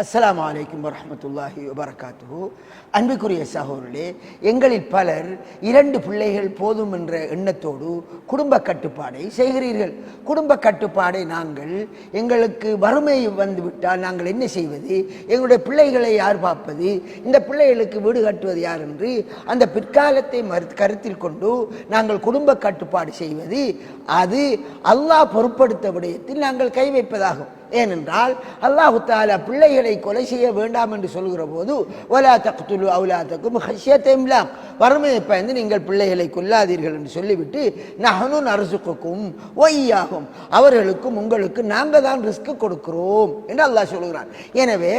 அஸ்லாம் அலைக்கும் வரமத்துல்லாஹி வபரகாத்து அன்புக்குரிய சகோதரர்களே எங்களில் பலர் இரண்டு பிள்ளைகள் போதும் என்ற எண்ணத்தோடு குடும்ப கட்டுப்பாடை செய்கிறீர்கள். குடும்ப கட்டுப்பாடை நாங்கள் எங்களுக்கு வறுமை வந்துவிட்டால் நாங்கள் என்ன செய்வது? எங்களுடைய பிள்ளைகளை யார் பார்ப்பது? இந்த பிள்ளைகளுக்கு வீடு கட்டுவது யார் என்று அந்த பிற்காலத்தை மறு கருத்தில் கொண்டு நாங்கள் குடும்ப கட்டுப்பாடு செய்வது அது அல்லாஹ் பொருட்படுத்த விடயத்தில் நாங்கள் கை வைப்பதாகும். ஏனென்றால் அல்லாஹு தாலா பிள்ளைகளை கொலை செய்ய வேண்டாம் என்று சொல்கிற போது ஒலா தக்துலு அவுலாத்தக்கும் ஹஷ்யத்தைம்லாம் வறுமையை பயந்து நீங்கள் பிள்ளைகளை கொல்லாதீர்கள் என்று சொல்லிவிட்டு நகனும் அரசுக்கும் ஒய்யாகும். அவர்களுக்கும் உங்களுக்கு நாங்கள் தான் ரிஸ்க் கொடுக்கிறோம். என்று அல்லாஹ் சொல்கிறான். எனவே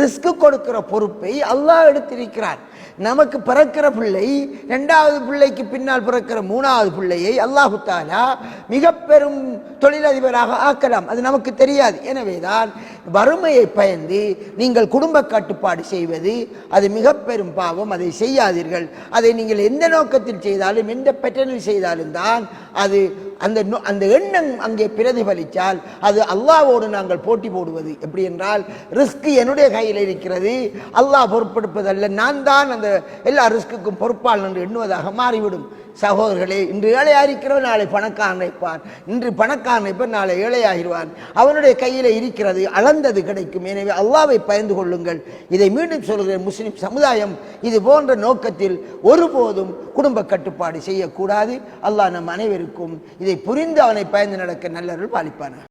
ரிஸ்க் கொடுக்கிற பொறுப்பை அல்லாஹ் எடுத்திருக்கிறார் நமக்கு பிறக்கிற பிள்ளை இரண்டாவது பிள்ளைக்கு பின்னால் பிறக்கிற மூணாவது பிள்ளையை அல்லாஹுத்தாலா மிக பெரும் தொழிலதிபராக ஆக்கலாம். அது நமக்கு தெரியாது. எனவேதான் வறுமையை பயந்து நீங்கள் குடும்ப கட்டுப்பாடு செய்வது அது மிக பெரும் பாவம். அதை செய்யாதீர்கள். அதை நீங்கள் எந்த நோக்கத்தில் செய்தாலும் எந்த பெட்டனில் செய்தாலும் தான் அது அந்த நோ- அந்த எண்ணம் அங்கே பிரதிபலித்தால் அது அல்லாவோடு நாங்கள் போட்டி போடுவது. எப்படி என்றால் ரிஸ்க் என்னுடைய கையில் இருக்கிறது. அல்லாஹ் பொறுப்பெடுப்பதல்ல. நான் தான் அந்த எல்லா ரிஸ்க்குக்கும் பொறுப்பாளன் என்று எண்ணுவதாக மாறிவிடும். சகோதரர்களே இன்று ஏழையாக இருக்கிறவன் நாளை பணக்காரன் இருப்பான் இன்று பணக்காரன் இருப்பான் நாளை ஏழையாகிடுவான் அவனுடைய கையில் இருக்கிறது அளந்தது கிடைக்கும். எனவே அல்லாவை பயந்து கொள்ளுங்கள். இதை மீண்டும் சொல்கிறேன் முஸ்லிம் சமுதாயம் இது போன்ற நோக்கத்தில் ஒருபோதும் குடும்ப கட்டுப்பாடு செய்யக்கூடாது. அல்லாஹ் நம் அனைவருக்கும் இதை புரிந்து அவனை பயந்து நடக்க நல்லவர்கள் பாலிப்பான